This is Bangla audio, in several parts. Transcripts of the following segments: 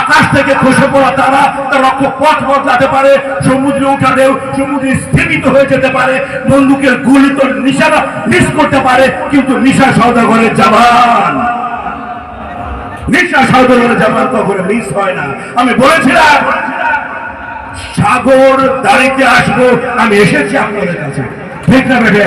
আকাশ থেকে খসে পড়া তারা তার রক্ষ পথ বদলাতে পারে, সমুদ্রে উঠা ঢেউ সমুদ্রে স্থিমিত হয়ে যেতে পারে, বন্দুকের গুলি তো নিশানা মিস করতে পারে, কিন্তু নিশা সৌদাগরের জামান নিশা সৌদাগরের জামান কখনো মিস হয় না। আমি বলেছিলাম, সাগর দাঁড়িতে আসব, আমি এসেছি আপনাদের কাছে। ঠিক না, বেটে?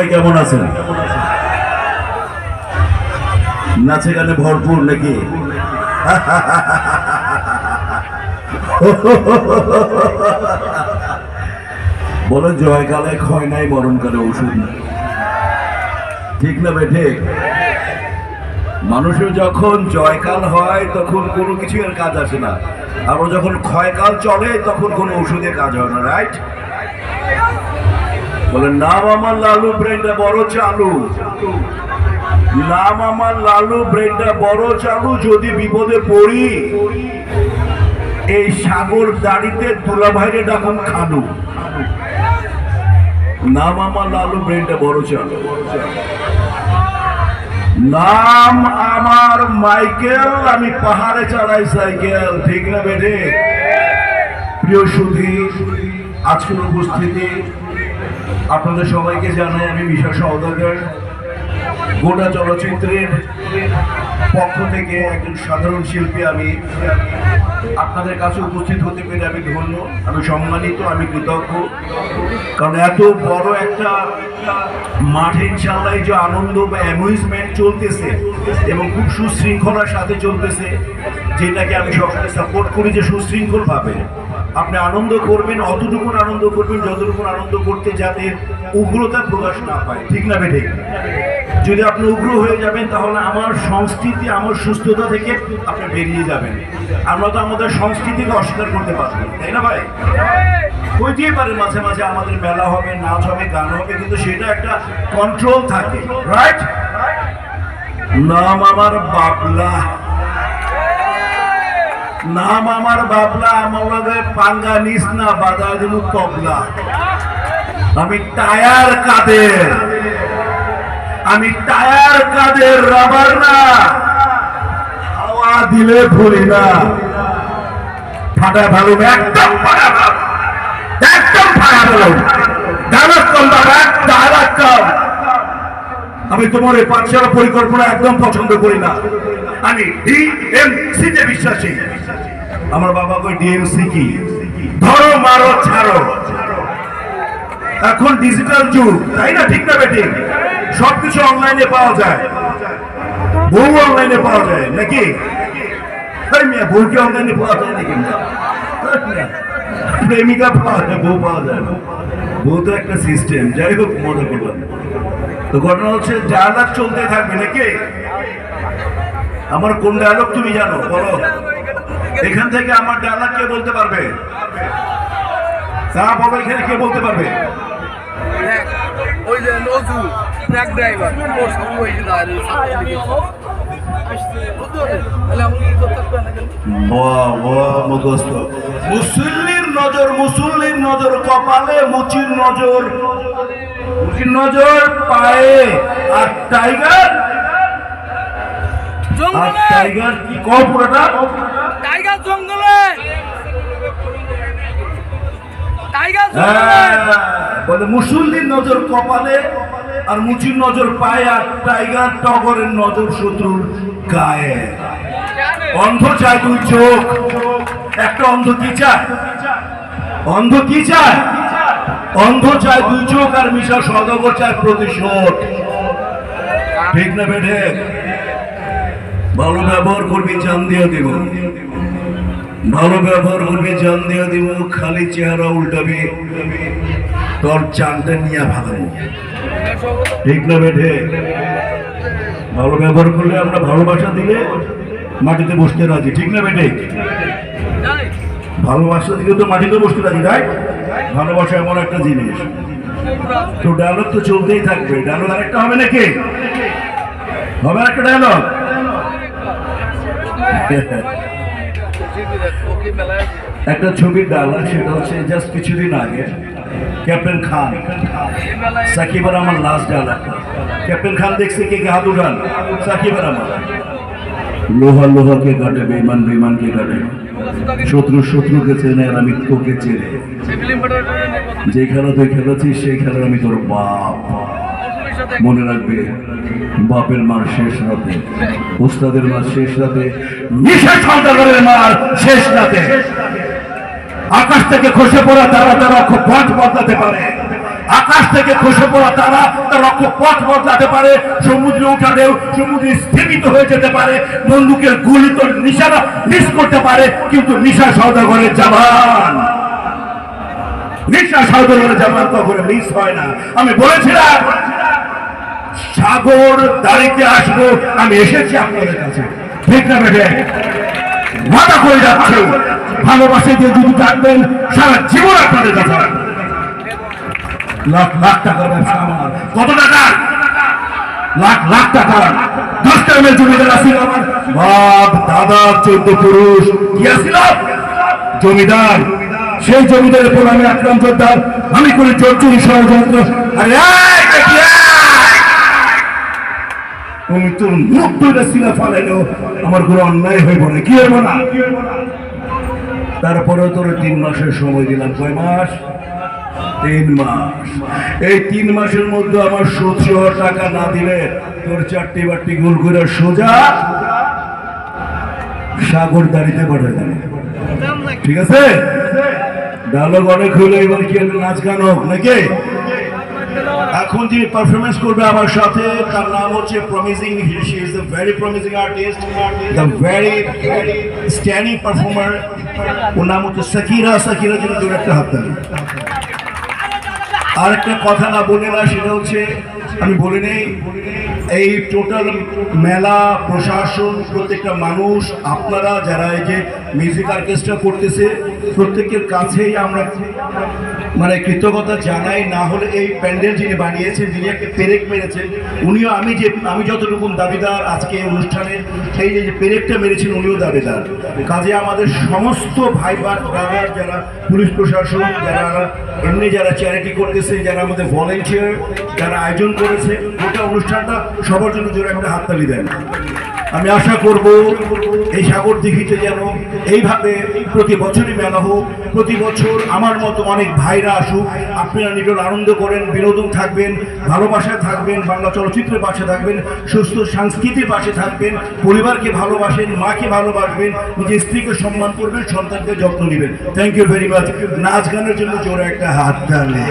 সবাই কেমন আছেন? নাচে গানে ভরপুর নাকি? বলে জয়কালে ক্ষয় নাই মরণকালে ওষুধ নাই। ঠিক না বে ঠিক? মানুষের যখন জয়কাল হয়, তখন কোনো কিছু এর কাজ আসে না। আবার যখন ক্ষয়কাল চলে, তখন কোনো ওষুধে কাজ হয় না রাইট বলে, নাম আমার লালু ব্রেনটা বড় চালু। নাম আমার লালু ব্রেনটা বড় চালু যদি বিপদে পড়ি, এই সাগর দাড়িতে তুলা ভাইরে ডাকুন খানু নাম আমার লালু ব্রেনটা বড় চালু। নাম আমার মাইকেল, আমি পাহাড়ে চালাই সাইকেল। ঠিক না বেটে? প্রিয় সুধী আজকের উপস্থিতি আপনাদের সবাইকে জানাই আমি বিশাল সৌদাগর গোটা চলচ্চিত্রের পক্ষ থেকে একজন সাধারণ শিল্পী আমি। আপনাদের কাছে উপস্থিত হতে পেরে আমি ধন্য, আমি সম্মানিত, আমি কৃতজ্ঞ। কারণ এত বড় একটা মাঠে ইনশাল্লাহ যে আনন্দ বা অ্যামিউজমেন্ট চলতেছে এবং খুব সুশৃঙ্খলার সাথে চলতেছে, যেটাকে আমি সবসময় সাপোর্ট করি যে সুশৃঙ্খল ভাবে আপনি আনন্দ করবেন অতটুকু আনন্দ করবেন যতটুকু আনন্দ করতে যাতে উগ্রতা প্রকাশ না পায়। ঠিক না বেঠে? যদি আপনি উগ্র হয়ে যাবেন, তাহলে আমার সংস্কৃতি, আমার সুস্থতা থেকে আপনি বেরিয়ে যাবেন। আমরা তো আমাদের সংস্কৃতিকে অস্বীকার করতে পারব তাই না ভাই? হইতেই পারে মাঝে মাঝে আমাদের মেলা হবে, নাচ হবে, গান হবে, কিন্তু সেটা একটা কন্ট্রোল থাকে রাইট নাম আমার বাবলা। নাম আমার বাবলা, আমার পাঙ্গা নিস না, বাধা দিল তবলা। আমি টায়ার কাদের, আমি টায়ার কাদের রাবার না। হাওয়া দিলে ভুলি না। ফাটা ভালো একদম ফাটা ভালো একদম ফাটা ভালো কম বাবা কম। আমি তোমার এই পাঠশালা পরিকল্পনা একদম পছন্দ করি না। আমি ডিএমসি তে বিশ্বাসী। আমার বাবা কই ডিএমসি কি? ধরো, মারো, ছাড়ো। এখন ডিজিটাল যুগ, তাই না ঠিক না বেটি? সবকিছু অনলাইনে পাওয়া যায়। বউ অনলাইনে পাওয়া যায়, নাকি? বউকে অনলাইনে পাওয়া যায় নাকি প্রেমিকা পাওয়া যায়, বউ পাওয়া যায় বউ তো একটা সিস্টেম যাই হোক, মনে করলাম। তো ঘটনা হচ্ছে ডায়ালগ চলতে থাকবে নাকি? আমার কোন ডায়ালগ তুমি জানো? বলো। এখান থেকে আমার ডায়ালগ কে বলতে পারবে? তা বাবা এখানে কে বলতে পারবে? ওই যে ট্রাক ড্রাইভার ওর সঙ্গে ওই মুসল্লির নজর মুসল্লির নজর কপালে মুচির নজর মুচির নজর পায়ে। আর টাইগার আর টাইগার কি কম পুরোটা? টাইগার জঙ্গলে। টাইগার হ্যাঁ, বলে মুসল্লির নজর কপালে আর মুচির নজর পায়ে আর টাইগার টগরের নজর শত্রুর গায়ে। অন্ধ চায় দুই চোখ। একটা অন্ধ কি চায়? অন্ধ কি চায়? অন্ধ চায় দুই চোখ আর মিশা সদগর চায় প্রতিশোধ। ঠিক না বেঠে? ভালো ব্যবহার করবি, জান দিয়ে দিব। ভালো ব্যবহার করবি, জান দিয়ে দিব, খালি চেহারা উল্টাবি। তোর চানটা নিয়ে ভালো। ঠিক না বেঠে? ভালো ব্যবহার করলে আমরা ভালোবাসা দিলে মাটিতে বসতে রাজি, ঠিক না বেটে ভালোবাসা দিলে তো মাটিতে বসতে রাজি রাইট ভালোবাসা এমন একটা জিনিস। তো ডায়লগ তো চলতেই থাকবে। ডায়লগ আরেকটা হবে নাকি? হবে একটা ডায়লগ একটা ছবির ডায়লগ সেটা হচ্ছে জাস্ট কিছুদিন আগে ক্যাপ্টেন খান এই সাকিব আর আমার লাস্ট ডায়লগ ক্যাপ্টেন খান দেখছে কে কে? হাত উঠান সাকিব আর আমার। লোহা লোহাকে কাটে বেমান বেমানকে কাটে। শত্রু শত্রুকে চেনে আর আমি তোকে চেনে। যে খেলা তুই খেলেছিস সেই খেলার আমি তোর বাপ। মনে রাখবে, বাপের মার শেষ রাতে, উস্তাদের মার শেষ রাতে মার শেষ রাতে। আকাশ থেকে খসে পড়া তারা তার অক্ষ পথ বদলাতে পারে। আকাশ থেকে খসে পড়া তারা তার পথ বদলাতে পারে। সমুদ্রে উঠালেও সমুদ্রে স্থিমিত হয়ে যেতে পারে। বন্দুকের গুলি তো নিশানা মিস করতে পারে, কিন্তু নিশা সৌদাগরের জামান নিশা সৌদাগরের জামান কখনো মিস হয় না। আমি বলেছিলাম সাগর দাঁড়িতে আসব, আমি এসেছি আপনাদের কাছে। ঠিক না, বেটে? মাথা করে যাচ্ছে। ভালোবাসে দিয়ে যদি থাকবেন, সারা জীবন আপনাদের কাছে লাখ লাখ টাকার ব্যবসা আমার। কত টাকা? লাখ লাখ টাকা। দশ টাইমের জমিদার আসিল আমার। বাপ, দাদা, চোদ্দ পুরুষ। কি আসিল জমিদার। সেই জমিদারের উপর আমি আক্রান্ত আমি করি চোর চুরি ষড়যন্ত্র। আরে তোর আমার কোনো অন্যায় কি না? তারপরে তোর তিন মাসের সময় দিলাম, কয় মাস? তিন মাস। এই তিন মাসের মধ্যে আমার হাজার টাকা না দিলে তোর চারটি বারটি গোল করে সোজা সাগর দাঁড়িতে পাঠাবে ঠিক আছে? ডায়লগ অনেক হইল, এবার কি নাচ গান হোক নাকি? এখন যে পারফরমেন্স করবে আমার সাথে, তার নাম হচ্ছে promising she is a very promising artist the very standing performer ওর নাম হচ্ছে সাকিরা সাকিরা যিনি দূর একটা হাত আর একটা কথা না বলে না, সেটা হচ্ছে, আমি বলে নেই এই টোটাল মেলা, প্রশাসন, প্রত্যেকটা মানুষ, আপনারা যারা এই যে মিউজিক অর্কেস্ট্রা করতেছে প্রত্যেকের কাছেই আমরা মানে কৃতজ্ঞতা জানাই। না হলে এই প্যান্ডেল যিনি বানিয়েছেন, যিনি একটা পেরেক মেরেছেন, উনিও আমি যে, আমি যতটুকু দাবিদার আজকে অনুষ্ঠানে, সেই যে পেরেকটা মেরেছেন, উনিও দাবিদার। কাজে আমাদের সমস্ত ভাই ব্রাদার যারা পুলিশ প্রশাসন, যারা এমনি যারা চ্যারিটি করতেছে, যারা আমাদের ভলেন্টিয়ার যারা আয়োজন করেছে, গোটা অনুষ্ঠানটা সবার জন্য জোরে একটা হাততালি দেন। আমি আশা করব এই সাগর দিঘিতে যেন এইভাবে প্রতি বছরই মেলা হোক, প্রতি বছর আমার মতো অনেক ভাইরা আসুক, আপনারা নিজের আনন্দ করেন, বিনোদন থাকবেন, ভালোবাসায় থাকবেন, বাংলা চলচ্চিত্রের পাশে থাকবেন, সুস্থ সংস্কৃতির পাশে থাকবেন, পরিবারকে ভালোবাসেন, মাকে ভালোবাসবেন, নিজের স্ত্রীকে সম্মান করবেন, সন্তানকে যত্ন নেবেন। থ্যাংক ইউ ভেরি মাচ নাচ গানের জন্য জোরে একটা হাত তালে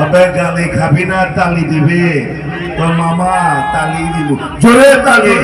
আবে গালি খাবি না তালি দিবে। তোর মামা তালি দিব। জোরে তালি।